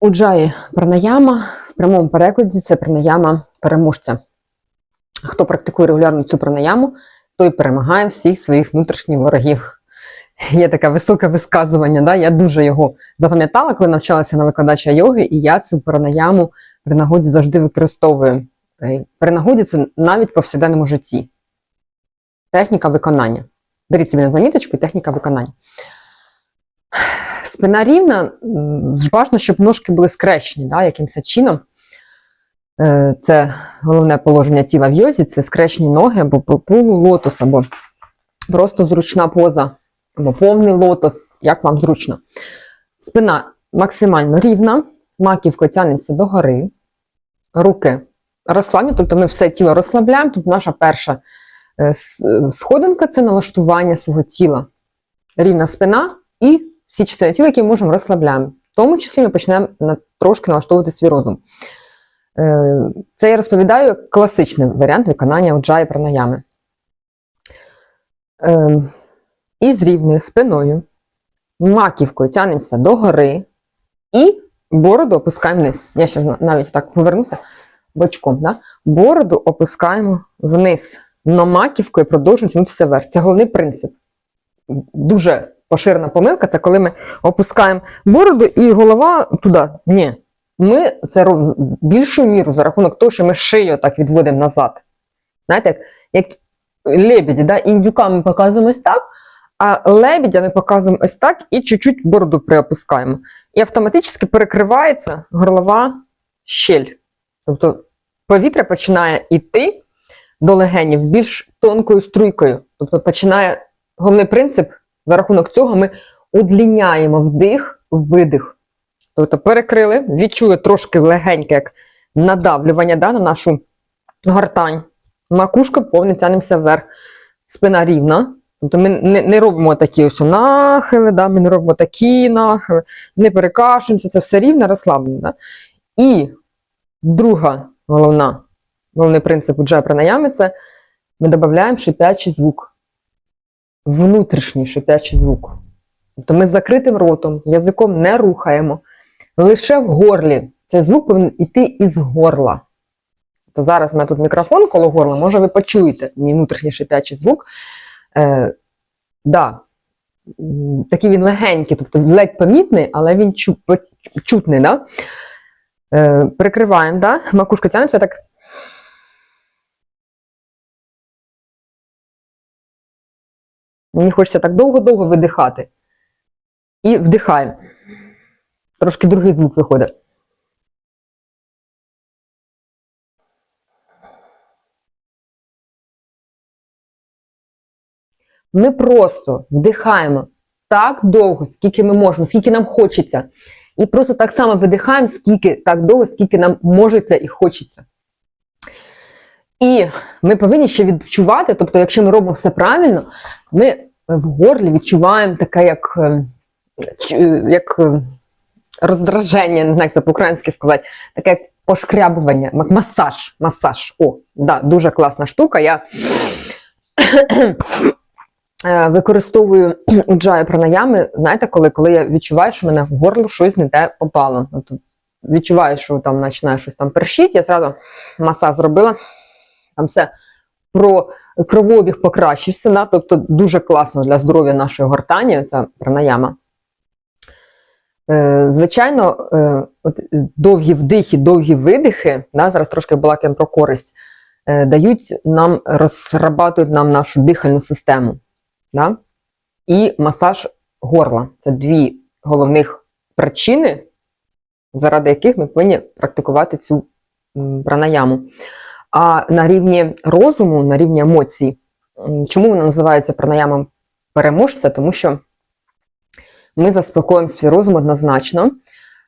Уджаї пранаяма в прямому перекладі це пранаяма переможця. Хто практикує регулярно цю пранаяму, той перемагає всіх своїх внутрішніх ворогів. Є таке високе висказування. Да? Я дуже його запам'ятала, коли навчалася на викладача йоги, і я цю пранаяму при нагоді завжди використовую. При нагоді це навіть в повсякденному житті. Техніка виконання. Беріть собі на заміточку і техніка виконання. Спина рівна, бажано, щоб ножки були скрещені, да, якимось чином. Е, Це головне положення тіла в йозі, це скрещені ноги або по полу лотос, або просто зручна поза, або повний лотос, як вам зручно. Спина максимально рівна, маківкою тягнемося догори, руки розслаблені, тобто ми все тіло розслабляємо. Тут наша перша е, сходинка це налаштування свого тіла. Рівна спина і всі частини тіла, які ми можемо розслабляємо. В тому числі ми почнемо на, трошки налаштовувати свій розум. Е, Це я розповідаю як класичний варіант виконання уджаї пранаями. Е, І з рівною спиною, маківкою тягнемося догори і бороду опускаємо вниз. Я ще навіть так повернуся бочком. Да? Бороду опускаємо вниз. Но маківкою продовжуємо тягнутися вверх. Це головний принцип. Дуже поширена помилка це коли ми опускаємо бороду і голова туди. Ні. Ми це більшу міру за рахунок того, що ми шию так відводимо назад. Знаєте, як, як лебеді, да? індюка ми показуємо ось так, а лебедя ми показуємо ось так і чуть-чуть бороду приопускаємо. І автоматично перекривається горлова щель. Тобто повітря починає йти до легенів більш тонкою струйкою. Тобто починає головний принцип, за рахунок цього ми удліняємо вдих, видих. Тобто перекрили, відчули трошки легеньке, як надавлювання да, на нашу гортань. Макушка повне тянемося вверх. Спина рівна. Тобто ми не, не робимо такі ось нахили, да, ми не робимо такі нахили, не перекашуємося, це все рівно розслаблено. Да? І друга головна, головний принцип уджай пранаями це ми додаємо шипячий звук. Внутрішній шипячий звук. Тобто ми з закритим ротом, язиком не рухаємо. Лише в горлі. Цей звук повинен йти із горла. То зараз у мене тут мікрофон коло горла, може ви почуєте мій внутрішній шипячий звук. Е, да, такий він легенький, тобто ледь помітний, але він чу, чутний. Да? Е, прикриваємо, да? макушка тягнеться так. Мені хочеться так довго-довго видихати. І вдихаємо. Трошки другий звук виходить. Ми просто вдихаємо так довго, скільки ми можемо, скільки нам хочеться. І просто так само видихаємо, скільки так довго, скільки нам можеться і хочеться. І ми повинні ще відчувати, тобто, якщо ми робимо все правильно, ми в горлі відчуваємо таке, як, е, як е, роздраження, не знаю, як по-українськи сказати, таке як пошкрябування, масаж. Масаж. О, да, дуже класна штука. Я е, використовую уджаю пранаями, знаєте, коли, коли я відчуваю, що в мене в горло щось не те попало. Відчуваю, що там починає щось там першіть, я зразу масаж зробила, там все про кровообіг покращився, да? тобто дуже класно для здоров'я нашої гортані, ця пранаяма. Е, Звичайно, е, довгі вдихи, довгі видихи, да, зараз трошки балакаємо про користь, е, дають нам, розрабатують нам нашу дихальну систему. Да? І масаж горла. Це дві головних причини, заради яких ми повинні практикувати цю пранаяму. А на рівні розуму, на рівні емоцій, чому вона називається пранаямом переможця? Тому що ми заспокоїмо свій розум однозначно.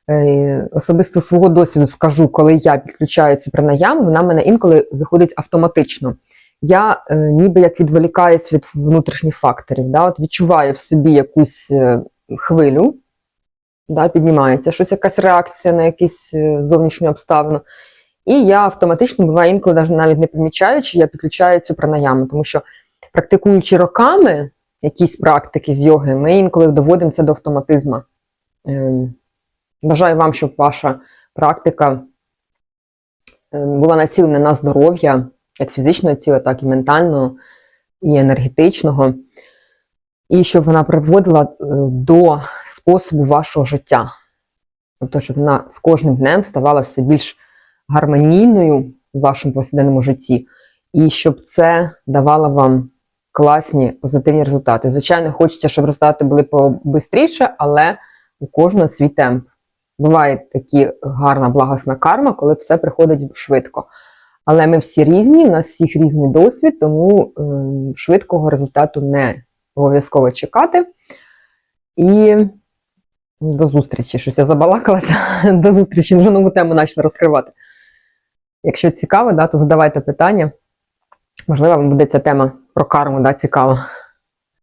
Е, Особисто свого досвіду скажу, коли я підключаю цю пранаяму, вона в мене інколи виходить автоматично. Я е, ніби як відволікаюсь від внутрішніх факторів. Да? От відчуваю в собі якусь е, хвилю, да, піднімається щось, якась реакція на якусь е, зовнішню обставину. І я автоматично буває інколи навіть не помічаючи, я підключаю цю пранаяму, тому що практикуючи роками якісь практики з йоги, ми інколи доводимо це до автоматизму. Ем, Бажаю вам, щоб ваша практика е, була націлена на здоров'я, як фізичного тіла, так і ментального, і енергетичного, і щоб вона приводила е, до способу вашого життя. Тобто, щоб вона з кожним днем ставала все більш гармонійною у вашому повсякденному житті, і щоб це давало вам класні позитивні результати. Звичайно, хочеться, щоб результати були побистріше, але у кожного свій темп. Буває такі гарна благосна карма, коли все приходить швидко. Але ми всі різні, у нас всіх різний досвід, тому е, швидкого результату не обов'язково чекати. І до зустрічі. Щось я забалакалася. До зустрічі, вже нову тему почала розкривати. Якщо цікаво, да, то задавайте питання. Можливо, вам буде ця тема про карму да, цікава.